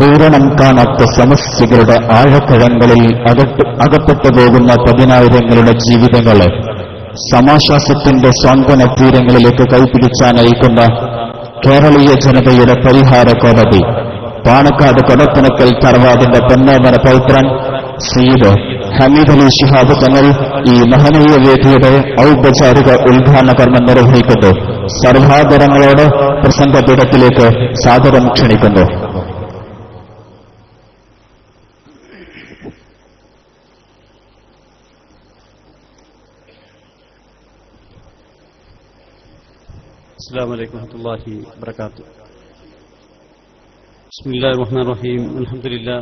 പൂരണം കാണാത്ത സമസ്യകളുടെ ആഴക്കഴങ്ങളിൽ അകട്ട് അകപ്പെട്ടു പോകുന്ന പതിനായിരങ്ങളുടെ ജീവിതങ്ങളെ സമാശ്വാസത്തിന്റെ സ്വാന്തന തീരങ്ങളിലേക്ക് കൈപിടിച്ചാൻ നയിക്കുന്ന കേരളീയ ജനതയുടെ പരിഹാര കോടതി. പാണക്കാട് കൊടപ്പനക്കൽ തറവാടിന്റെ പൊന്നാമന പൗത്രൻ സയ്യിദ് ഹമീദ് അലി ഷിഹാബ് തങ്ങൾ ഈ മഹനീയ വേദിയുടെ ഔപചാരിക ഉദ്ഘാടന കർമ്മം നിർവഹിക്കുന്നു. സർവാദരങ്ങളോട് പ്രസംഗപീഠത്തിലേക്ക് സാദരം ക്ഷണിക്കുന്നു. السلام عليكم ورحمة الله وبركاته بسم الله الرحمن الرحيم الحمد لله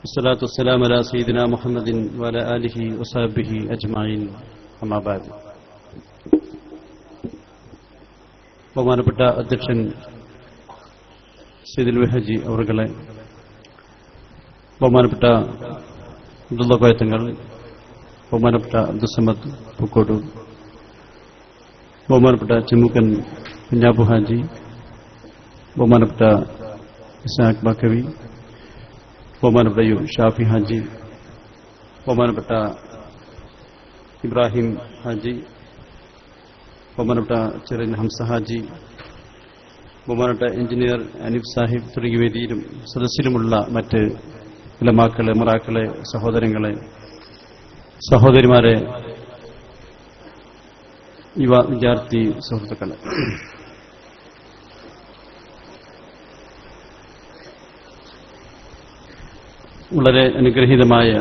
والصلاة والسلام على سيدنا محمد وعلى آله وصحبه أجمعين أما بعد ബഹുമാനപ്പെട്ട അധ്യക്ഷൻ സീദുൽ വെഹജി അവറുകളെ ബഹുമാനപ്പെട്ട അബ്ദുള്ള കോയത്തങ്ങൾ ബഹുമാനപ്പെട്ട അബ്ദുസമദ് പൂക്കോട്ടൂർ ബഹുമാനപ്പെട്ട ചിമ്മുക്കൻ കുഞ്ഞാബു ഹാജി ബഹുമാനപ്പെട്ട ഇസാഖ് ബക്കവി ബഹുമാനപ്പെട്ട യു ഷാഫി ഹാജി ബഹുമാനപ്പെട്ട ഇബ്രാഹിം ഹാജി ബഹുമാനപ്പെട്ട ചെറിൻ ഹംസ ഹാജി ബഹുമാനപ്പെട്ട എഞ്ചിനീയർ അനീഫ് സാഹിബ് തുടങ്ങിയ വേദിയിലും സദസ്സിലുമുള്ള മറ്റ് ഇലമാക്കളെ മറാക്കളെ സഹോദരങ്ങളെ സഹോദരിമാരെ യുവ വിദ്യാർത്ഥി സുഹൃത്തുക്കളെ. വളരെ അനുഗ്രഹീതമായ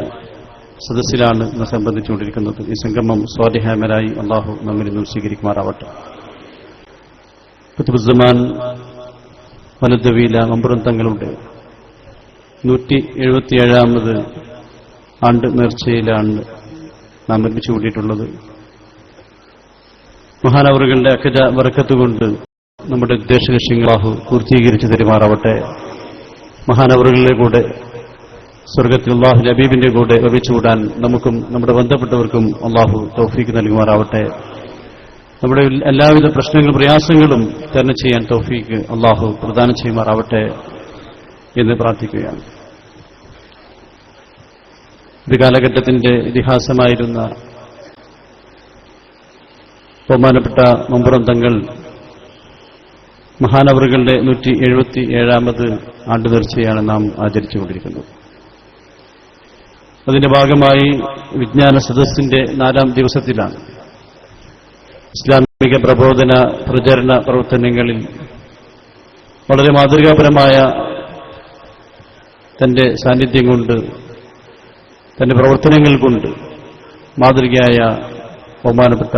സദസ്സിലാണ് ഇന്ന് സംബന്ധിച്ചുകൊണ്ടിരിക്കുന്നത്. ഈ സംഗമം സ്വാധിഹാമരായി അള്ളാഹു നമ്മിൽ നിന്നും സ്വീകരിക്കുമാറാവട്ടെ. കുത്തുബുസമാൻ വനദ്വീല മമ്പുറം തങ്ങളുടെ നൂറ്റി എഴുപത്തിയേഴാമത് ആണ്ട് നേർച്ചയിലാണ് നാം നിർമ്മിച്ചു കൂട്ടിയിട്ടുള്ളത് മഹാനവറുകളുടെ അക്കജ വറക്കത്തുകൊണ്ട് നമ്മുടെ ഉദ്ദേശലക്ഷ്യങ്ങളാഹു പൂർത്തീകരിച്ചു തരുമാറാവട്ടെ. മഹാനവറുകളിലെ കൂടെ സ്വർഗത്തിൽ അള്ളാഹു നബീബിന്റെ കൂടെ ഒഴിച്ചുകൂടാൻ നമുക്കും നമ്മുടെ ബന്ധപ്പെട്ടവർക്കും അള്ളാഹു തൗഫീക്ക് നൽകുമാറാവട്ടെ. നമ്മുടെ എല്ലാവിധ പ്രശ്നങ്ങളും പ്രയാസങ്ങളും തന്നെ ചെയ്യാൻ തൗഫീക്ക് അള്ളാഹു പ്രദാനം ചെയ്യുമാറാവട്ടെ എന്ന് പ്രാർത്ഥിക്കുകയാണ്. ഒരു കാലഘട്ടത്തിന്റെ ഇതിഹാസമായിരുന്ന ബഹുമാനപ്പെട്ട മമ്പുറം തങ്ങൾ മഹാനവറുകളുടെ നൂറ്റി എഴുപത്തി ഏഴാമത് ആണ്ടു തീർച്ചയാണ് നാം ആചരിച്ചുകൊണ്ടിരിക്കുന്നത്. അതിന്റെ ഭാഗമായി വിജ്ഞാന സദസ്സിന്റെ നാലാം ദിവസത്തിലാണ് ഇസ്ലാമിക പ്രബോധന പ്രചരണ പ്രവർത്തനങ്ങളിൽ വളരെ മാതൃകാപരമായ തന്റെ സാന്നിധ്യം കൊണ്ട് തന്റെ പ്രവർത്തനങ്ങൾ കൊണ്ട് മാതൃകയായ ബഹുമാനപ്പെട്ട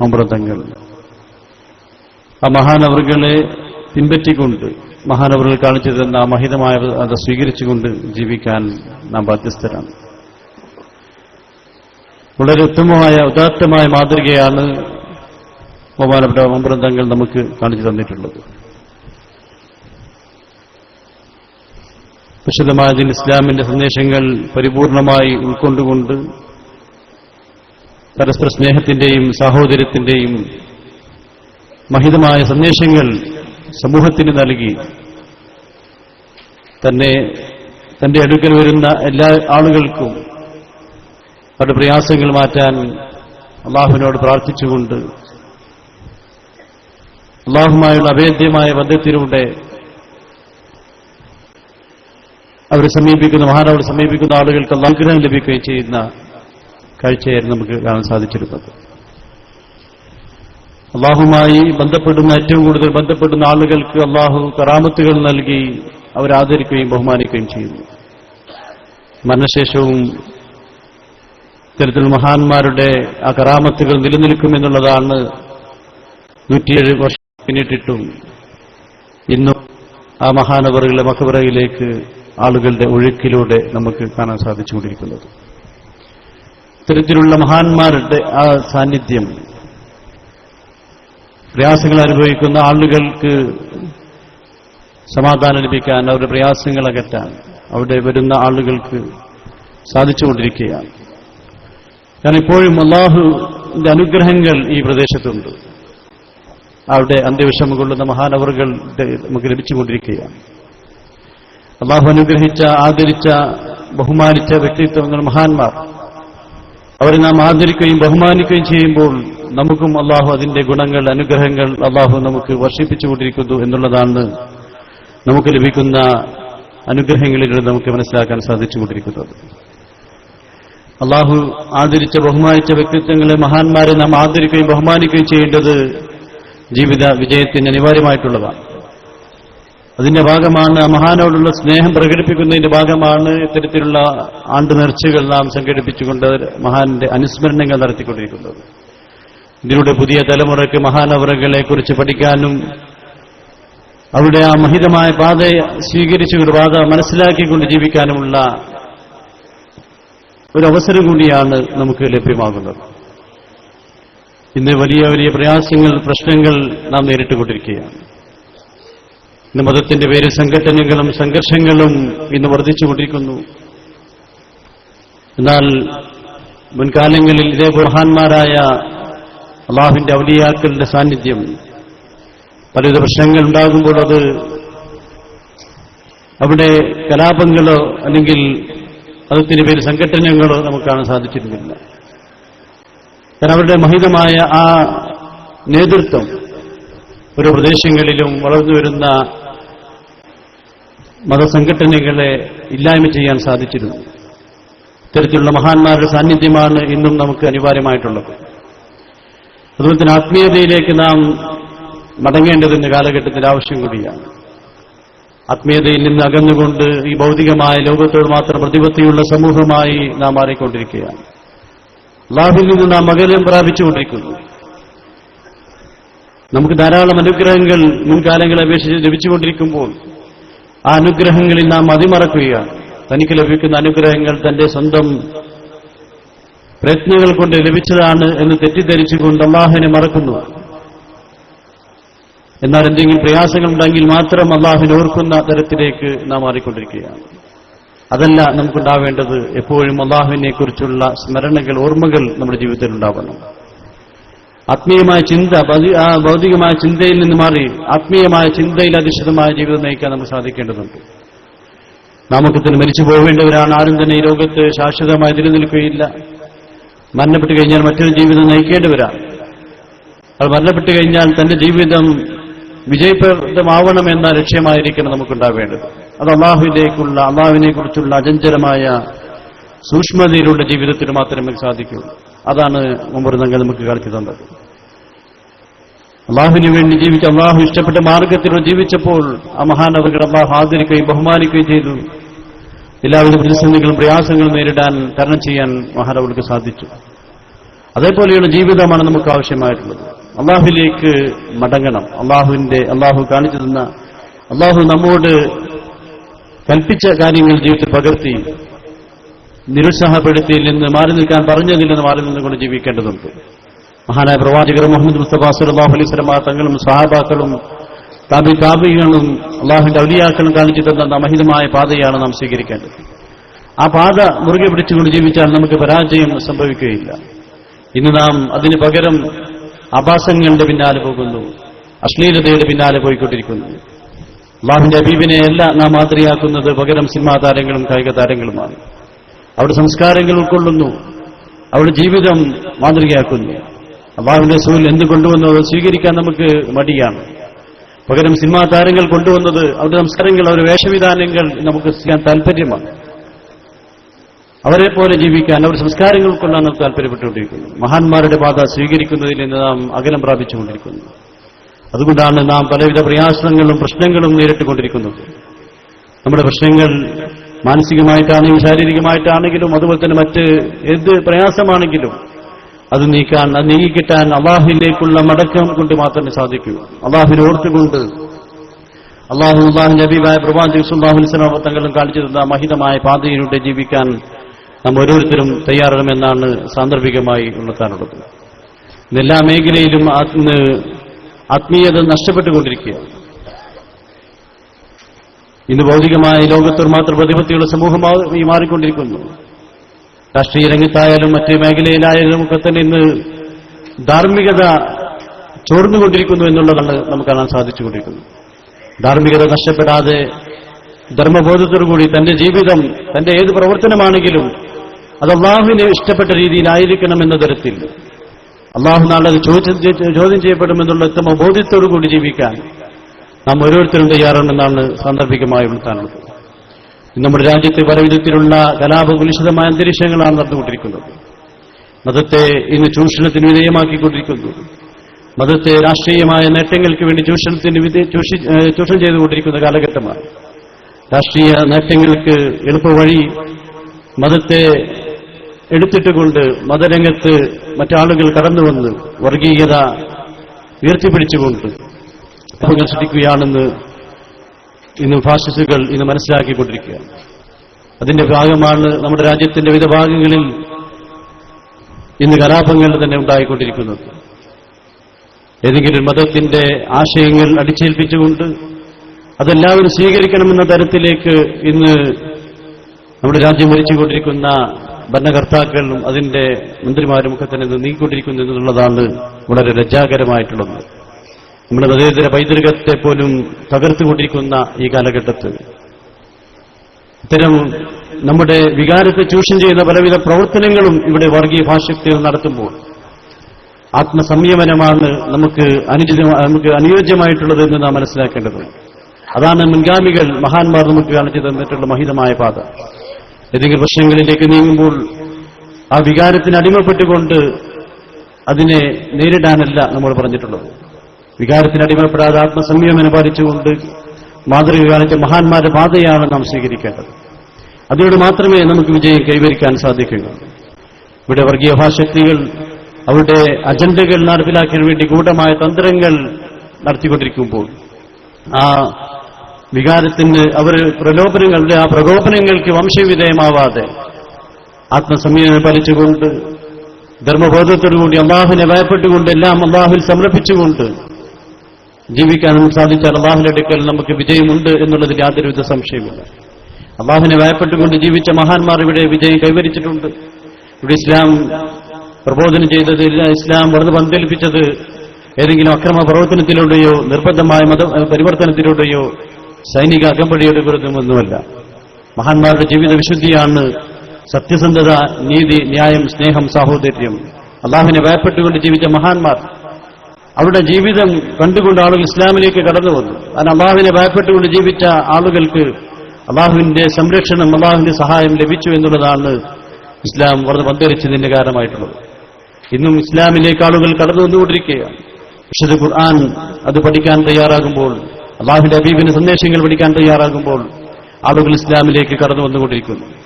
അമൃതങ്ങൾ. ആ മഹാനവറുകളെ പിൻപറ്റിക്കൊണ്ട് മഹാനവറുകൾ കാണിച്ചു തന്ന ആ മഹിതമായ അത് സ്വീകരിച്ചുകൊണ്ട് ജീവിക്കാൻ നാം ബാധ്യസ്ഥരാണ്. വളരെ ഉത്തമമായ ഉദാത്തമായ മാതൃകയാണ് ബഹുമാനപ്പെട്ട അമൃതങ്ങൾ നമുക്ക് കാണിച്ചു തന്നിട്ടുള്ളത്. വിശദമായതിൽ ഇസ്ലാമിന്റെ സന്ദേശങ്ങൾ പരിപൂർണമായി ഉൾക്കൊണ്ടുകൊണ്ട് പരസ്പര സ്നേഹത്തിന്റെയും സാഹോദര്യത്തിന്റെയും മഹിതമായ സന്ദേശങ്ങൾ സമൂഹത്തിന് നൽകി. തന്നെ തന്റെ അടുക്കൽ വരുന്ന എല്ലാ ആളുകൾക്കും അവരുടെ പ്രയാസങ്ങൾ മാറ്റാൻ അള്ളാഹുവിനോട് പ്രാർത്ഥിച്ചുകൊണ്ട് അള്ളാഹുമായുള്ള അഭേദ്യമായ ബന്ധത്തിലൂടെ അവരെ സമീപിക്കുന്ന മഹാനവർ സമീപിക്കുന്ന ആളുകൾക്ക് അനുഗ്രഹം ലഭിക്കുകയും ചെയ്യുന്ന കാഴ്ചയായിരുന്നു നമുക്ക് കാണാൻ സാധിച്ചിരുന്നത്. അള്ളാഹുമായി ബന്ധപ്പെടുന്ന ഏറ്റവും കൂടുതൽ ബന്ധപ്പെടുന്ന ആളുകൾക്ക് അള്ളാഹു കറാമത്തുകൾ നൽകി അവരാദരിക്കുകയും ബഹുമാനിക്കുകയും ചെയ്യുന്നു. മരണശേഷവും ഇത്തരത്തിൽ മഹാന്മാരുടെ ആ കറാമത്തുകൾ നിലനിൽക്കുമെന്നുള്ളതാണ് നൂറ്റിയേഴ് വർഷം പിന്നിട്ടിട്ടും ഇന്നും ആ മഹാനവറുകളെ മക്കബറയിലേക്ക് ആളുകളുടെ ഒഴുക്കിലൂടെ നമുക്ക് കാണാൻ സാധിച്ചുകൊണ്ടിരിക്കുന്നത്. ഇത്തരത്തിലുള്ള മഹാന്മാരുടെ ആ സാന്നിധ്യം. പ്രയാസങ്ങൾ അനുഭവിക്കുന്ന ആളുകൾക്ക് സമാധാനം ലഭിക്കാൻ അവരുടെ പ്രയാസങ്ങൾ അകറ്റാൻ അവിടെ വരുന്ന ആളുകൾക്ക് സാധിച്ചുകൊണ്ടിരിക്കുകയാണ്. കാരണം ഇപ്പോഴും അള്ളാഹുവിന്റെ അനുഗ്രഹങ്ങൾ ഈ പ്രദേശത്തുണ്ട്. അവിടെ അന്ത്യവിഷമം കൊള്ളുന്ന മഹാനവറുകൾ നമുക്ക് ലഭിച്ചുകൊണ്ടിരിക്കുകയാണ്. അള്ളാഹു അനുഗ്രഹിച്ച ആദരിച്ച ബഹുമാനിച്ച വ്യക്തിത്വങ്ങൾ മഹാന്മാർ. അവരെ നാം ആദരിക്കുകയും ബഹുമാനിക്കുകയും ചെയ്യുമ്പോൾ നമുക്കും അള്ളാഹു അതിന്റെ ഗുണങ്ങൾ അനുഗ്രഹങ്ങൾ അള്ളാഹു നമുക്ക് വർഷിപ്പിച്ചുകൊണ്ടിരിക്കുന്നു എന്നുള്ളതാണ് നമുക്ക് ലഭിക്കുന്ന അനുഗ്രഹങ്ങളിലൂടെ നമുക്ക് മനസ്സിലാക്കാൻ സാധിച്ചുകൊണ്ടിരിക്കുന്നത് അള്ളാഹു ആദരിച്ച ബഹുമാനിച്ച വ്യക്തിത്വങ്ങളെ മഹാന്മാരെ നാം ആദരിക്കുകയും ബഹുമാനിക്കുകയും ചെയ്യേണ്ടത് ജീവിത വിജയത്തിന് അനിവാര്യമായിട്ടുള്ളതാണ്. അതിന്റെ ഭാഗമാണ് മഹാനോടുള്ള സ്നേഹം പ്രകടിപ്പിക്കുന്നതിന്റെ ഭാഗമാണ് ഇത്തരത്തിലുള്ള ആണ്ട് നേർച്ചകൾ നാം സംഘടിപ്പിച്ചുകൊണ്ട് മഹാന്റെ അനുസ്മരണങ്ങൾ നടത്തിക്കൊണ്ടിരിക്കുന്നത്. ഇതിലൂടെ പുതിയ തലമുറയ്ക്ക് മഹാനവറകളെ കുറിച്ച് പഠിക്കാനും അവിടെ ആ മഹിതമായ പാതയെ സ്വീകരിച്ചുകൊണ്ട് പാത മനസ്സിലാക്കിക്കൊണ്ട് ജീവിക്കാനുമുള്ള ഒരു അവസരം കൂടിയാണ് നമുക്ക് ലഭ്യമാകുന്നത്. ഇന്ന് വലിയ വലിയ പ്രയാസങ്ങൾ പ്രശ്നങ്ങൾ നാം നേരിട്ടുകൊണ്ടിരിക്കുകയാണ്. ഇന്ന് മതത്തിന്റെ പേരിൽ സംഘടനകളും സംഘർഷങ്ങളും ഇന്ന് വർദ്ധിച്ചുകൊണ്ടിരിക്കുന്നു. എന്നാൽ മുൻകാലങ്ങളിൽ ഇതേ ബുർഹാന്മാരായ അള്ളാഹുവിന്റെ ഔലിയാക്കളുടെ സാന്നിധ്യം പലവിധ പ്രശ്നങ്ങൾ ഉണ്ടാകുമ്പോൾ അത് അവിടെ കലാപങ്ങളോ അല്ലെങ്കിൽ മതത്തിന്റെ പേര് സംഘടനകളോ നമുക്ക് കാണാൻ സാധിച്ചിരുന്നില്ല. കാരണം അവരുടെ മഹിതമായ ആ നേതൃത്വം ഓരോ പ്രദേശങ്ങളിലും വളർന്നു വരുന്ന മതസംഘടനകളെ ഇല്ലായ്മ ചെയ്യാൻ സാധിച്ചിരുന്നു. ഇത്തരത്തിലുള്ള മഹാന്മാരുടെ സാന്നിധ്യമാണ് ഇന്നും നമുക്ക് അനിവാര്യമായിട്ടുള്ളത്. അതുപോലെ തന്നെ ആത്മീയതയിലേക്ക് നാം മടങ്ങേണ്ടതിന്റെ കാലഘട്ടത്തിൽ ആവശ്യം കൂടിയാണ്. ആത്മീയതയിൽ നിന്ന് അകന്നുകൊണ്ട് ഈ ഭൗതികമായ ലോകത്തോട് മാത്രം പ്രതിപത്തിയുള്ള സമൂഹമായി നാം മാറിക്കൊണ്ടിരിക്കുകയാണ്. അള്ളാഹുവിൽ നിന്ന് നാം അകലം പ്രാപിച്ചുകൊണ്ടിരിക്കുന്നു. നമുക്ക് ധാരാളം അനുഗ്രഹങ്ങൾ മുൻകാലങ്ങളെ അപേക്ഷിച്ച് ലഭിച്ചുകൊണ്ടിരിക്കുമ്പോൾ ആ അനുഗ്രഹങ്ങളിൽ നാം മതിമറക്കുകയാണ് തനിക്ക് ലഭിക്കുന്ന അനുഗ്രഹങ്ങൾ തന്റെ സ്വന്തം പ്രയത്നങ്ങൾ കൊണ്ട് ലഭിച്ചതാണ് എന്ന് തെറ്റിദ്ധരിച്ചുകൊണ്ട് അള്ളാഹുവിനെ മറക്കുന്നു. എന്നാൽ എന്തെങ്കിലും പ്രയാസങ്ങൾ ഉണ്ടെങ്കിൽ മാത്രം അള്ളാഹുവിനെ ഓർക്കുന്ന തരത്തിലേക്ക് നാം മാറിക്കൊണ്ടിരിക്കുകയാണ്. അതല്ല നമുക്കുണ്ടാവേണ്ടത് എപ്പോഴും അള്ളാഹുവിനെ കുറിച്ചുള്ള സ്മരണകൾ ഓർമ്മകൾ നമ്മുടെ ജീവിതത്തിൽ ഉണ്ടാവണം. ആത്മീയമായ ചിന്ത ആ ഭൗതികമായ ചിന്തയിൽ നിന്ന് മാറി ആത്മീയമായ ചിന്തയിൽ അധിഷ്ഠിതമായ ജീവിതം നയിക്കാൻ നമുക്ക് സാധിക്കേണ്ടതുണ്ട്. നാമക്കത്തിന് മരിച്ചു പോവേണ്ടവരാണ് ആരും തന്നെ ഈ ലോകത്ത് ശാശ്വതമായി നിലനിൽക്കുകയില്ല. മരണപ്പെട്ട് കഴിഞ്ഞാൽ മറ്റൊരു ജീവിതം നയിക്കേണ്ടവരാണ്. അത് മരണപ്പെട്ട് കഴിഞ്ഞാൽ തന്റെ ജീവിതം വിജയപ്രദമാവണമെന്ന ലക്ഷ്യമായിരിക്കണം നമുക്കുണ്ടാവേണ്ടത്. അത് അള്ളാഹുവിലേക്കുള്ള അള്ളാഹുവിനെ കുറിച്ചുള്ള അചഞ്ചലമായ സൂക്ഷ്മതയിലുള്ള ജീവിതത്തിന് മാത്രമേ സാധിക്കൂ അതാണ് മുമ്പ് നമുക്ക് കാണിച്ചു തന്നത്. അള്ളാഹുവിന് വേണ്ടി ജീവിച്ച അള്ളാഹു ഇഷ്ടപ്പെട്ട മാർഗത്തിലൂടെ ജീവിച്ചപ്പോൾ ആ മഹാനവകൾ അള്ളാഹു ആദരിക്കുകയും ബഹുമാനിക്കുകയും ചെയ്തു. എല്ലാവിധ പ്രതിസന്ധികളും പ്രയാസങ്ങളും നേരിടാൻ തരണം ചെയ്യാൻ മഹാനവർക്ക് സാധിച്ചു. അതേപോലെയുള്ള ജീവിതമാണ് നമുക്ക് ആവശ്യമായിട്ടുള്ളത്. അള്ളാഹുലേക്ക് മടങ്ങണം. അള്ളാഹുവിന്റെ അള്ളാഹു കാണിച്ചു തന്ന അള്ളാഹു നമ്മോട് കൽപ്പിച്ച കാര്യങ്ങൾ ജീവിതത്തിൽ പകർത്തി നിരുത്സാഹപ്പെടുത്തിയിൽ നിന്ന് മാറി നിൽക്കാൻ പറഞ്ഞതിൽ നിന്ന് മാറി നിന്നുകൊണ്ട് ജീവിക്കേണ്ടതുണ്ട്. മഹാനായ പ്രവാചകർ മുഹമ്മദ് മുസ്തഫ സുലബാഹു അലൈഹി തങ്ങളും സഹാബാക്കളും താബി താബികളും അള്ളാഹിന്റെ ഔലിയാക്കളും കാണിച്ചു തന്ന നമഹിതമായ പാതയാണ് നാം സ്വീകരിക്കേണ്ടത്. ആ പാത മുറുകെ പിടിച്ചുകൊണ്ട് ജീവിച്ചാൽ നമുക്ക് പരാജയം സംഭവിക്കുകയില്ല. ഇന്ന് നാം അതിന് പകരം അപാസങ്ങളുടെ പിന്നാലെ പോകുന്നു അശ്ലീലതയുടെ പിന്നാലെ പോയിക്കൊണ്ടിരിക്കുന്നു. അള്ളാഹുവിന്റെ അബീബിനെയല്ല നാം മാതൃയാക്കുന്നത് പകരം സിനിമാ താരങ്ങളും കായിക താരങ്ങളുമാണ് അവിടെ സംസ്കാരങ്ങൾ ഉൾക്കൊള്ളുന്നു. അവിടെ ജീവിതം മാതൃകയാക്കുന്നു. അള്ളാഹുവിന്റെ റസൂൽ എന്ത് കൊണ്ടുവന്നോ അത് സ്വീകരിക്കാൻ നമുക്ക് മടിയാണ്. പകരം സിനിമാ താരങ്ങൾ കൊണ്ടുവന്നത് അവരുടെ സംസ്കാരങ്ങൾ അവരുടെ വേഷവിധാനങ്ങൾ നമുക്ക് ചെയ്യാൻ താല്പര്യമാണ് അവരെ പോലെ ജീവിക്കാൻ അവരുടെ സംസ്കാരങ്ങൾ കൊണ്ടാണ് നമുക്ക് താല്പര്യപ്പെട്ടുകൊണ്ടിരിക്കുന്നത് മഹാന്മാരുടെ പാത സ്വീകരിക്കുന്നതിൽ നിന്ന് നാം അകലം പ്രാപിച്ചുകൊണ്ടിരിക്കുന്നു. അതുകൊണ്ടാണ് നാം പലവിധ പ്രയാസങ്ങളും പ്രശ്നങ്ങളും നേരിട്ടുകൊണ്ടിരിക്കുന്നത്. നമ്മുടെ പ്രശ്നങ്ങൾ മാനസികമായിട്ടാണെങ്കിലും ശാരീരികമായിട്ടാണെങ്കിലും അതുപോലെ തന്നെ മറ്റ് എന്ത് പ്രയാസമാണെങ്കിലും അത് നീക്കാൻ അത് നീങ്ങിക്കിട്ടാൻ അള്ളാഹുവിലേക്കുള്ള മടക്കം കൊണ്ട് മാത്രമേ സാധിക്കൂ. അള്ളാഹുവിനെ ഓർത്തുകൊണ്ട് അള്ളാഹു അള്ളാഹു നബീബായ പ്രവാചക സുല്ലാഹു അലിസ്ലാം തങ്ങളും കാണിച്ചു തന്ന മഹിതമായ പാതയിലൂടെ ജീവിക്കാൻ നാം ഓരോരുത്തരും തയ്യാറണമെന്നാണ് സാന്ദർഭികമായി ഉണർത്താനുള്ളത്. ഇതെല്ലാ മേഖലയിലും ആത്മ ആത്മീയത നഷ്ടപ്പെട്ടുകൊണ്ടിരിക്കുകയാണ്. ഇന്ന് ഭൗതികമായ ലോകത്തിൽ മാത്രം പ്രതിപത്തിയുള്ള സമൂഹമായി മാറിക്കൊണ്ടിരിക്കുന്നു. രാഷ്ട്രീയ രംഗത്തായാലും മറ്റ് മേഖലയിലായാലും ഒക്കെ തന്നെ ഇന്ന് ധാർമ്മികത ചോർന്നുകൊണ്ടിരിക്കുന്നു എന്നുള്ളതാണ് നമുക്ക് കാണാൻ സാധിച്ചുകൊണ്ടിരിക്കുന്നത്. ധാർമ്മികത നഷ്ടപ്പെടാതെ ധർമ്മബോധത്തോടുകൂടി തന്റെ ജീവിതം തന്റെ ഏത് പ്രവർത്തനമാണെങ്കിലും അത് അള്ളാഹുവിനെ ഇഷ്ടപ്പെട്ട രീതിയിലായിരിക്കണം എന്ന തരത്തിൽ. അള്ളാഹു നാളെ ചോദ്യം ചോദ്യം ചെയ്യപ്പെടുമെന്നുള്ള ഉത്തമ ബോധ്യത്തോടുകൂടി ജീവിക്കാൻ നാം ഓരോരുത്തരും തയ്യാറാണെന്നാണ് സാന്ദർഭികമായി ഉണർത്താനുള്ളത് നമ്മുടെ രാജ്യത്ത് പല വിധത്തിലുള്ള കലാപകുലിശിതമായ അന്തരീക്ഷങ്ങളാണ് നടന്നുകൊണ്ടിരിക്കുന്നത്. മതത്തെ ഇന്ന് ചൂഷണത്തിന് വിധേയമാക്കിക്കൊണ്ടിരിക്കുന്നു. മതത്തെ രാഷ്ട്രീയമായ നേട്ടങ്ങൾക്ക് വേണ്ടി ചൂഷണത്തിന് ചൂഷണം ചെയ്തുകൊണ്ടിരിക്കുന്ന കാലഘട്ടമാണ്. രാഷ്ട്രീയ നേട്ടങ്ങൾക്ക് എളുപ്പവഴി മതത്തെ എടുത്തിട്ടുകൊണ്ട് മതരംഗത്ത് മറ്റാളുകൾ കടന്നുവന്ന് വർഗീയത ഉയർത്തിപ്പിടിച്ചുകൊണ്ട് ഭംഗം സൃഷ്ടിക്കുകയാണെന്ന് ഇന്ന് ഫാസിസ്റ്റുകൾ ഇന്ന് മനസ്സിലാക്കിക്കൊണ്ടിരിക്കുകയാണ്. അതിന്റെ ഭാഗമാണ് നമ്മുടെ രാജ്യത്തിന്റെ വിവിധ ഭാഗങ്ങളിൽ ഇന്ന് കലാപങ്ങൾ തന്നെ ഉണ്ടായിക്കൊണ്ടിരിക്കുന്നത്. ഏതെങ്കിലും മതത്തിന്റെ ആശയങ്ങൾ അടിച്ചേൽപ്പിച്ചുകൊണ്ട് അതെല്ലാവരും സ്വീകരിക്കണമെന്ന തരത്തിലേക്ക് ഇന്ന് നമ്മുടെ രാജ്യം ഭരിച്ചുകൊണ്ടിരിക്കുന്ന ഭരണകർത്താക്കളും അതിന്റെ മന്ത്രിമാരും ഒക്കെ തന്നെ നീങ്ങിക്കൊണ്ടിരിക്കുന്നു എന്നുള്ളതാണ് വളരെ ലജ്ജാകരമായിട്ടുള്ളത്. നമ്മുടെ മതേതര പൈതൃകത്തെ പോലും തകർത്തുകൊണ്ടിരിക്കുന്ന ഈ കാലഘട്ടത്തിൽ. ഇത്തരം നമ്മുടെ വികാരത്തെ ചൂഷണം ചെയ്യുന്ന പലവിധ പ്രവർത്തനങ്ങളും ഇവിടെ വർഗീയ ഭാഷക്തികൾ നടത്തുമ്പോൾ ആത്മസംയമനമാണ് നമുക്ക് അനുചിത നമുക്ക് അനുയോജ്യമായിട്ടുള്ളത് എന്ന് നാം മനസ്സിലാക്കേണ്ടത് അതാണ് മുൻഗാമികൾ മഹാന്മാർ നമുക്ക് കാണിച്ചു തന്നിട്ടുള്ള മഹിതമായ പാത. ഏതെങ്കിലും പ്രശ്നങ്ങളിലേക്ക് നീങ്ങുമ്പോൾ ആ വികാരത്തിന് അടിമപ്പെട്ടുകൊണ്ട് അതിനെ നേരിടാനല്ല നമ്മൾ പറഞ്ഞിട്ടുള്ളത്. വികാരത്തിന് അടിമപ്പെടാതെ ആത്മസംയമനം അനുപാലിച്ചുകൊണ്ട് മാതൃക കാണിച്ച മഹാന്മാരുടെ പാതയാണ് നാം സ്വീകരിക്കേണ്ടത്. അതിലൂടെ മാത്രമേ നമുക്ക് വിജയം കൈവരിക്കാൻ സാധിക്കുകയുള്ളൂ. ഇവിടെ വർഗീയ ഭാഷക്തികൾ അവരുടെ അജണ്ടകൾ നടപ്പിലാക്കാൻ വേണ്ടി ഗൂഢമായ തന്ത്രങ്ങൾ നടത്തിക്കൊണ്ടിരിക്കുമ്പോൾ ആ വികാരത്തിന് അവർ പ്രലോഭനങ്ങളുടെ ആ പ്രകോപനങ്ങൾക്ക് വംശവിധേയമാവാതെ ആത്മസംയമനം പാലിച്ചുകൊണ്ട് ധർമ്മബോധത്തോടുകൂടി അള്ളാഹുവിനെ ഭയപ്പെട്ടുകൊണ്ട് എല്ലാം അള്ളാഹുവിൽ സമർപ്പിച്ചുകൊണ്ട് ജീവിക്കാൻ നമുക്ക് സാധിച്ചാൽ അള്ളാഹുവിന്റെ അടുക്കൽ നമുക്ക് വിജയമുണ്ട് എന്നുള്ളതിൽ യാതൊരുവിധ സംശയമില്ല അള്ളാഹിനെ ഭയപ്പെട്ടുകൊണ്ട് ജീവിച്ച മഹാന്മാർ ഇവിടെ വിജയം കൈവരിച്ചിട്ടുണ്ട്. ഇവിടെ ഇസ്ലാം പ്രബോധനം ചെയ്തത് ഇസ്ലാം വെറുതെ പന്തേൽപ്പിച്ചത് ഏതെങ്കിലും അക്രമ പ്രവർത്തനത്തിലൂടെയോ നിർബന്ധമായ മത പരിവർത്തനത്തിലൂടെയോ സൈനിക അകമ്പടിയുടെ കുറിച്ചുമൊന്നുമല്ല മഹാന്മാരുടെ ജീവിത വിശുദ്ധിയാണ് സത്യസന്ധത നീതി ന്യായം സ്നേഹം സാഹോദര്യം. അള്ളാഹുവിനെ ഭയപ്പെട്ടുകൊണ്ട് ജീവിച്ച മഹാന്മാർ അവരുടെ ജീവിതം കണ്ടുകൊണ്ട് ആളുകൾ ഇസ്ലാമിലേക്ക് കടന്നു വന്നു. കാരണം അള്ളാഹുവിനെ ഭയപ്പെട്ടുകൊണ്ട് ജീവിച്ച ആളുകൾക്ക് അള്ളാഹുവിന്റെ സംരക്ഷണം അള്ളാഹുവിന്റെ സഹായം ലഭിച്ചു എന്നുള്ളതാണ് ഇസ്ലാം വളരെ പന്തരിച്ചതിന്റെ കാരണമായിട്ടുള്ളത്. ഇന്നും ഇസ്ലാമിലേക്ക് ആളുകൾ കടന്നു വന്നുകൊണ്ടിരിക്കുകയാണ്. വിശുദ്ധ ഖുർആൻ അത് പഠിക്കാൻ തയ്യാറാകുമ്പോൾ അള്ളാഹുവിന്റെ അബീബിന്റെ സന്ദേശങ്ങൾ പഠിക്കാൻ തയ്യാറാകുമ്പോൾ ആളുകൾ ഇസ്ലാമിലേക്ക് കടന്നു വന്നുകൊണ്ടിരിക്കുന്നു.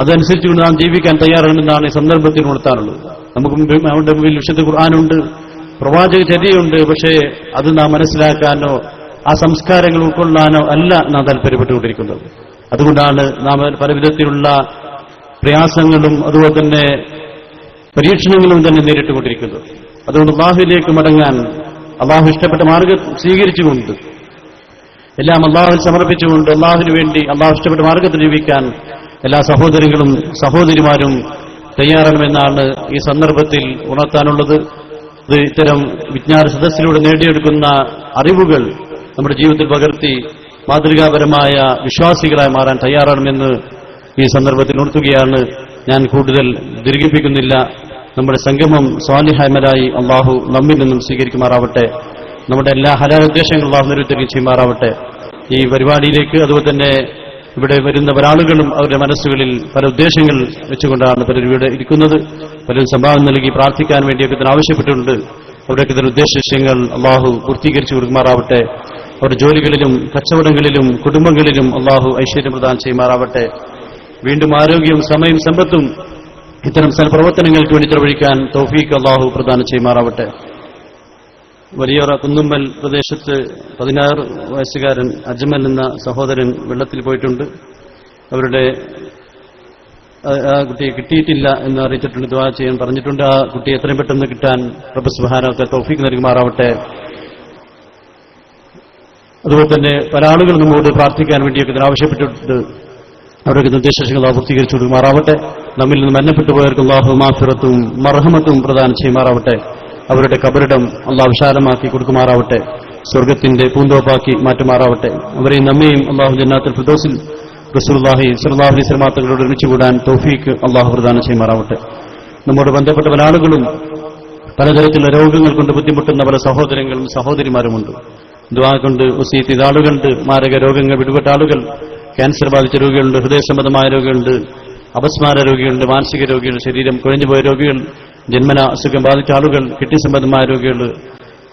അതനുസരിച്ചുകൊണ്ട് നാം ജീവിക്കാൻ തയ്യാറാണെന്നാണ് ഈ സന്ദർഭത്തിൽ ഉണർത്താറുള്ളത്. നമുക്ക് അവരുടെ മുമ്പിൽ വിശുദ്ധ ഖുർആാനുണ്ട് പ്രവാചക ചര്യയുണ്ട് പക്ഷേ അത് നാം മനസ്സിലാക്കാനോ ആ സംസ്കാരങ്ങൾ ഉൾക്കൊള്ളാനോ അല്ല നാം താല്പര്യപ്പെട്ടുകൊണ്ടിരിക്കുന്നത്. അതുകൊണ്ടാണ് നാം പല വിധത്തിലുള്ള പ്രയാസങ്ങളും അതുപോലെ തന്നെ പരീക്ഷണങ്ങളും തന്നെ നേരിട്ടുകൊണ്ടിരിക്കുന്നത്. അതുകൊണ്ട് അള്ളാഹുവിലേക്ക് മടങ്ങാൻ അള്ളാഹു ഇഷ്ടപ്പെട്ട മാർഗം സ്വീകരിച്ചുകൊണ്ട് എല്ലാം അള്ളാഹുവിൽ സമർപ്പിച്ചുകൊണ്ട് അള്ളാഹുവിന് വേണ്ടി അള്ളാഹു ഇഷ്ടപ്പെട്ട മാർഗത്തിൽ ജീവിക്കാൻ എല്ലാ സഹോദരികളും സഹോദരിമാരും തയ്യാറണമെന്നാണ് ഈ സന്ദർഭത്തിൽ ഉണർത്താനുള്ളത്. ഇത് ഇത്തരം വിജ്ഞാന സദസ്സിലൂടെ നേടിയെടുക്കുന്ന അറിവുകൾ നമ്മുടെ ജീവിതത്തിൽ പകർത്തി മാതൃകാപരമായ വിശ്വാസികളായി മാറാൻ തയ്യാറാണെന്ന് ഈ സന്ദർഭത്തിൽ ഉണർത്തുകയാണ്. ഞാൻ കൂടുതൽ ദീർഘിപ്പിക്കുന്നില്ല. നമ്മുടെ സംഗമം സ്വാലിഹായ്മരായി അള്ളാഹു നമ്മിൽ നിന്നും സ്വീകരിക്കുമാറാവട്ടെ. നമ്മുടെ എല്ലാ ഹലാനുദ്ദേശങ്ങളും അള്ളാഹു നിരുത്തരികയും ചെയ്യുമാറാവട്ടെ. ഈ പരിപാടിയിലേക്ക് അതുപോലെ തന്നെ ഇവിടെ വരുന്ന ഒരാളുകളും അവരുടെ മനസ്സുകളിൽ പല ഉദ്ദേശങ്ങൾ വെച്ചുകൊണ്ടാണ് പലരും ഇവിടെ ഇരിക്കുന്നത്. പലരും സംഭാവന നൽകി പ്രാർത്ഥിക്കാൻ വേണ്ടിയൊക്കെ ഇതിന് ആവശ്യപ്പെട്ടിട്ടുണ്ട്. അവരുടെയൊക്കെ ഇതിന് ഉദ്ദേശങ്ങൾ അള്ളാഹു പൂർത്തീകരിച്ചു കൊടുക്കുമാറാവട്ടെ. അവരുടെ ജോലികളിലും കച്ചവടങ്ങളിലും കുടുംബങ്ങളിലും അള്ളാഹു ഐശ്വര്യം പ്രദാനം ചെയ്യുമാറാവട്ടെ. വീണ്ടും ആരോഗ്യവും സമയം സമ്പത്തും ഇത്തരം സൽപ്രവർത്തനങ്ങൾക്ക് വേണ്ടി ചെലവഴിക്കാൻ തൗഫീഖ് അള്ളാഹു പ്രദാനം ചെയ്യുമാറാവട്ടെ. വലിയോറ കുന്നുമ്മൽ പ്രദേശത്ത് പതിനാറ് വയസ്സുകാരൻ അജ്മൽ എന്ന സഹോദരൻ വെള്ളത്തിൽ പോയിട്ടുണ്ട്. അവരുടെ ആ- കുട്ടിയെ കിട്ടിയിട്ടില്ല എന്ന് അറിയിച്ചിട്ടുണ്ട് ദ്വാ ചെയ്യാൻ പറഞ്ഞിട്ടുണ്ട്. ആ കുട്ടി എത്രയും പെട്ടെന്ന് കിട്ടാൻ പ്രഭസ് മഹാനൊക്കെ തോഫിക്ക് നൽകുമാറാവട്ടെ. അതുപോലെ തന്നെ പല ആളുകൾ നമ്മോട് പ്രാർത്ഥിക്കാൻ വേണ്ടിയൊക്കെ ഇതിന് ആവശ്യപ്പെട്ടിട്ടുണ്ട്. അവരൊക്കെ നിർദ്ദേശങ്ങൾ പൂർത്തീകരിച്ചു കൊടുക്കുമാറാവട്ടെ. നമ്മിൽ നിന്ന് മന്നപ്പെട്ടു പോയവർക്ക് അള്ളാഹു മാഫിറത്തും മർഹമത്തും പ്രദാനം ചെയ്യുമാറാവട്ടെ. അവരുടെ കബറിടം അള്ളാഹ് വിശാലമാക്കി കൊടുക്കുമാറാവട്ടെ സ്വർഗത്തിന്റെ പൂന്തോപ്പാക്കി മാറ്റുമാറാവട്ടെ. അവരെയും നമ്മയും അള്ളാഹു ജന്നാത്തുൽ ഫിദോസിൽ അലൈഹി വസല്ലം തങ്ങളോട് ഒരുമിച്ചുകൂടാൻ തൗഫീക്ക് അള്ളാഹു പ്രദാനം ചെയ്യുമാറാവട്ടെ. നമ്മോട് ബന്ധപ്പെട്ട പല ആളുകളും പലതരത്തിലുള്ള രോഗങ്ങൾ കൊണ്ട് ബുദ്ധിമുട്ടുന്ന പല സഹോദരങ്ങളും സഹോദരിമാരുമുണ്ട്. ദ്വാ കൊണ്ട് ഉസീത്ത് ആളുകളുണ്ട് മാരക രോഗങ്ങൾ പിടിപെട്ട ആളുകൾ ക്യാൻസർ ബാധിച്ച രോഗികളുണ്ട് ഹൃദയ സംബന്ധമായ രോഗികളുണ്ട് അപസ്മാര രോഗികളുണ്ട് മാനസിക രോഗികൾ ശരീരം കുഴഞ്ഞുപോയ രോഗികൾ ജന്മന അസുഖം ബാധിച്ച ആളുകൾ കിഡ്നി സംബന്ധമായ രോഗികൾ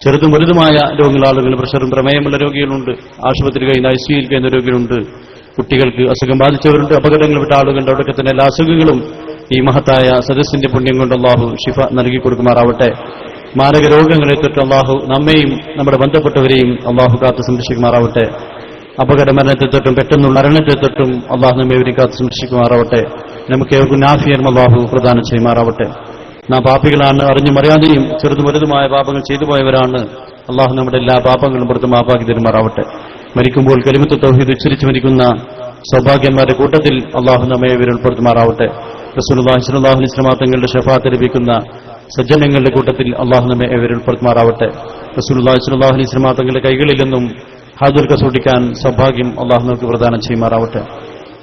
ചെറുതും വലുതുമായ രോഗങ്ങൾ ആളുകൾ പ്രഷറും പ്രമേയമുള്ള രോഗികളുണ്ട്. ആശുപത്രി കഴിഞ്ഞ ഐ സിയിൽ കഴിഞ്ഞ രോഗികളുണ്ട്. കുട്ടികൾക്ക് അസുഖം ബാധിച്ചവരുണ്ട് അപകടങ്ങൾ വിട്ട ആളുകളുണ്ട്. അവിടെയൊക്കെ തന്നെ എല്ലാ അസുഖങ്ങളും ഈ മഹത്തായ സദസ്സിന്റെ പുണ്യം കൊണ്ട് അള്ളാഹു ഷിഫ നൽകി കൊടുക്കുമാറാവട്ടെ. മാരക രോഗങ്ങളെ തൊട്ട് അള്ളാഹു നമ്മയും നമ്മുടെ ബന്ധപ്പെട്ടവരെയും അള്ളാഹു കാത്ത് സംരക്ഷിക്കുമാറാവട്ടെ. അപകട മരണത്തെ തൊട്ടും പെട്ടെന്നുള്ള മരണത്തെ തൊട്ടും അള്ളാഹു നമ്മെ കാത്ത് സംരക്ഷിക്കുമാറാവട്ടെ. നമുക്ക് ഏവർക്കും നാഫിയർ അള്ളാഹു പ്രദാനം ചെയ്യുമാറാവട്ടെ. നാം പാപികളാണ് അറിഞ്ഞും അറിയാതെയും ചെറുതും വലുതുമായ പാപങ്ങൾ ചെയ്തു പോയവരാണ്. അള്ളാഹു നമ്മുടെ എല്ലാ പാപങ്ങളും പുറത്ത് മാപ്പാക്കി തരുമാറാവട്ടെ. മരിക്കുമ്പോൾ കരിമത്ത് തൗഹീദ് ഉച്ചരിച്ച് മരിക്കുന്ന സൗഭാഗ്യന്മാരുടെ കൂട്ടത്തിൽ അള്ളാഹു നമ്മെ സ്വല്ലല്ലാഹു അലൈഹി വസല്ലം തങ്ങളുടെ ഷഫാത്ത് ലഭിക്കുന്ന സജ്ജനങ്ങളുടെ കൂട്ടത്തിൽ അള്ളാഹു നമ്മെ അലൈഹി വസല്ലം തങ്ങളുടെ കൈകളിൽ നിന്നും ഹാജുൽ കസൂട്ടിക്കാൻ സൗഭാഗ്യം അള്ളാഹു നമുക്ക് പ്രദാനം ചെയ്യുമാറാവട്ടെ.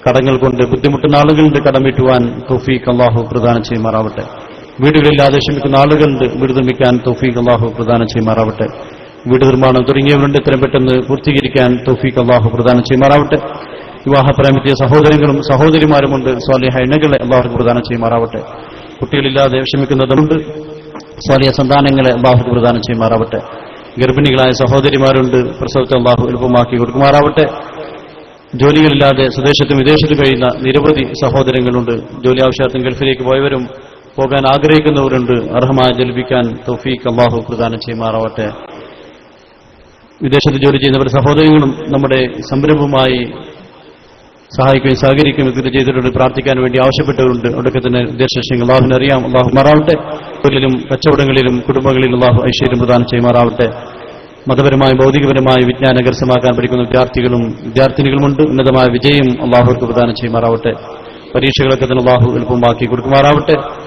കടങ്ങൾ കൊണ്ട് ബുദ്ധിമുട്ടുന്ന ആളുകളുടെ കടം വീട്ടുവാൻ തൊഫീഖ് അള്ളാഹു പ്രദാനം ചെയ്യുമാറാവട്ടെ. വീടുകളില്ലാതെ ശ്രമിക്കുന്ന ആളുകളുണ്ട്. വീട് നിർമ്മിക്കാൻ തൗഫീഖ് അള്ളാഹു പ്രദാനം ചെയ്യുമാറാവട്ടെ. വീട് നിർമ്മാണം തുടങ്ങിയവരുണ്ട്. ഇത്രയും പെട്ടെന്ന് പൂർത്തീകരിക്കാൻ തൗഫീഖ് അള്ളാഹു പ്രദാനം ചെയ്യുമാറാവട്ടെ. വിവാഹപ്രായമെത്തിയ സഹോദരങ്ങളും സഹോദരിമാരുമുണ്ട്. സ്വാലിഹ ഇണകളെ അള്ളാഹു പ്രദാനം ചെയ്യുമാറാവട്ടെ. കുട്ടികളില്ലാതെ വിഷമിക്കുന്നതുമുണ്ട് സ്വാലിയ സന്താനങ്ങളെ അള്ളാഹു പ്രദാനം ചെയ്യുമാറാവട്ടെ. ഗർഭിണികളായ സഹോദരിമാരുണ്ട്. പ്രസവത്തെ അള്ളാഹു എളുപ്പമാക്കി കൊടുക്കുമാറാവട്ടെ. ജോലികളില്ലാതെ സ്വദേശത്തും വിദേശത്തും കഴിയുന്ന നിരവധി സഹോദരങ്ങളുണ്ട്. ജോലി ആവശ്യാർത്ഥം ഗൾഫിലേക്ക് പോയവരും പോകാൻ ആഗ്രഹിക്കുന്നവരുണ്ട്. അർഹമായ ജലിപ്പിക്കാൻ തൗഫീഖ് അള്ളാഹു പ്രദാനം ചെയ്യുമാറാവട്ടെ. വിദേശത്ത് ജോലി ചെയ്യുന്നവർ സഹോദരങ്ങളും നമ്മുടെ സംരംഭമായി സഹായിക്കുകയും സഹകരിക്കുകയും ഇത് ചെയ്തിട്ടുണ്ട് പ്രാർത്ഥിക്കാൻ വേണ്ടി ആവശ്യപ്പെട്ടവരുണ്ട്. അവിടെയൊക്കെ തന്നെ ഉദ്ദേശങ്ങൾ അള്ളാഹുവിനെ അറിയാം. അള്ളാഹു മാറാവട്ടെ. തൊഴിലും കച്ചവടങ്ങളിലും കുടുംബങ്ങളിലും അള്ളാഹു ഐശ്വര്യം പ്രദാനം ചെയ്യുമാറാവട്ടെ. മതപരമായും ഭൗതികപരമായും വിജ്ഞാന കരസ്ഥമാക്കാൻ പഠിക്കുന്ന വിദ്യാർത്ഥികളും വിദ്യാർത്ഥിനികളുമുണ്ട്. ഉന്നതമായ വിജയം അള്ളാഹുവർക്ക് പ്രദാനം ചെയ്യുമാറാവട്ടെ. പരീക്ഷകളൊക്കെ തന്നെ അള്ളാഹു എളുപ്പമാക്കി കൊടുക്കുമാറാവട്ടെ.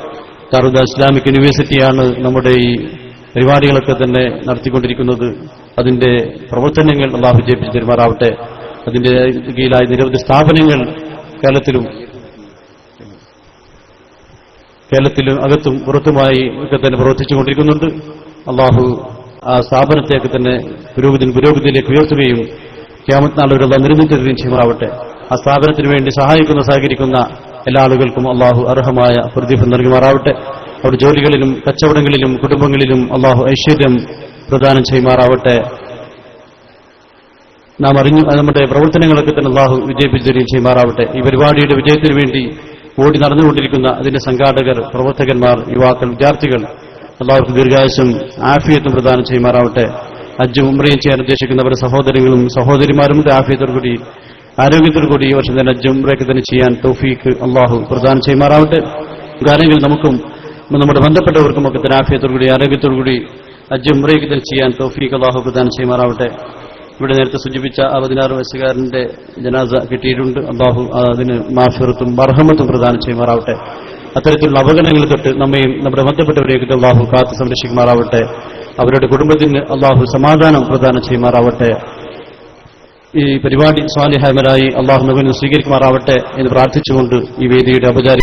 ദാറുദ ഇസ്ലാമിക് യൂണിവേഴ്സിറ്റിയാണ് നമ്മുടെ ഈ പരിപാടികളൊക്കെ തന്നെ നടത്തിക്കൊണ്ടിരിക്കുന്നത്. അതിന്റെ പ്രവർത്തനങ്ങൾ അള്ളാഹു ജയിപ്പിച്ച് തരുമാറാവട്ടെ. അതിന്റെ കീഴിലായ നിരവധി സ്ഥാപനങ്ങൾ കേരളത്തിലും കേരളത്തിലും അകത്തും പുറത്തുമായി ഒക്കെ തന്നെ പ്രവർത്തിച്ചുകൊണ്ടിരിക്കുന്നുണ്ട്. അള്ളാഹു ആ സ്ഥാപനത്തെയൊക്കെ തന്നെ പുരോഗതി പുരോഗതിയിലേക്ക് ഉയർത്തുകയും ക്യാമത്ത് നിരന്തരം ചെയ്യുമാറാവട്ടെ. ആ സ്ഥാപനത്തിന് വേണ്ടി സഹായിക്കുന്ന സഹകരിക്കുന്ന എല്ലാ ആളുകൾക്കും അള്ളാഹു അർഹമായ പ്രതിഫലം നൽകുമാറാവട്ടെ. അവിടെ ജോലികളിലും കച്ചവടങ്ങളിലും കുടുംബങ്ങളിലും അള്ളാഹു ഐശ്വര്യം പ്രദാനം ചെയ്യുമാറാവട്ടെ. നാം അറിഞ്ഞു നമ്മുടെ പ്രവർത്തനങ്ങളൊക്കെ തന്നെ അള്ളാഹു വിജയിപ്പിച്ചുകയും ചെയ്യുമാറാവട്ടെ. ഈ പരിപാടിയുടെ വിജയത്തിന് വേണ്ടി ഓടി നടന്നുകൊണ്ടിരിക്കുന്ന അതിന്റെ സംഘാടകർ പ്രവർത്തകന്മാർ യുവാക്കൾ വിദ്യാർത്ഥികൾ അള്ളാഹുക്ക് ദീർഘായുസും ആഫിയത്തും പ്രദാനം ചെയ്യുമാറാവട്ടെ. അജ്ജും ഉമ്രയും ചെയ്യാൻ ഉദ്ദേശിക്കുന്നവരുടെ സഹോദരങ്ങളും സഹോദരിമാരും ആഫിയത്തോടു കൂടി ആരോഗ്യത്തോടു കൂടി ഈ വർഷം തന്നെ ജുംറയ്ക്ക് തന്നെ ചെയ്യാൻ തോഫീക്ക് അള്ളാഹു പ്രദാനം ചെയ്യുമാറാവട്ടെ. കാര്യങ്ങൾ നമുക്കും നമ്മുടെ ബന്ധപ്പെട്ടവർക്കും ഒക്കെ ആഫിയത്തോടു കൂടി ആരോഗ്യത്തോടു കൂടി അജുംറയ്ക്ക് തന്നെ ചെയ്യാൻ തോഫീക്ക് അള്ളാഹു പ്രദാനം ചെയ്യുമാറാവട്ടെ. ഇവിടെ നേരത്തെ സൂചിപ്പിച്ച ആ പതിനാറ് വയസ്സുകാരന്റെ ജനാസ കിട്ടിയിട്ടുണ്ട്. അള്ളാഹു അതിന് മാഫിറത്തും മർഹമത്തും പ്രദാനം ചെയ്യുമാറാവട്ടെ. അത്തരത്തിലുള്ള അപകടങ്ങൾ തൊട്ട് നമ്മയും നമ്മുടെ ബന്ധപ്പെട്ടവരെയൊക്കെ അള്ളാഹു കാത്തു സംരക്ഷിക്കുമാറാവട്ടെ. അവരുടെ കുടുംബത്തിന് അള്ളാഹു സമാധാനം പ്രദാനം ചെയ്യുമാറാവട്ടെ. ഈ പരിപാടി സ്വാലിഹാമരായി അള്ളാഹു നബിന് സ്വീകരിക്കുമാറാവട്ടെ എന്ന് പ്രാർത്ഥിച്ചുകൊണ്ട് ഈ വേദിയുടെ ഔപചാരിക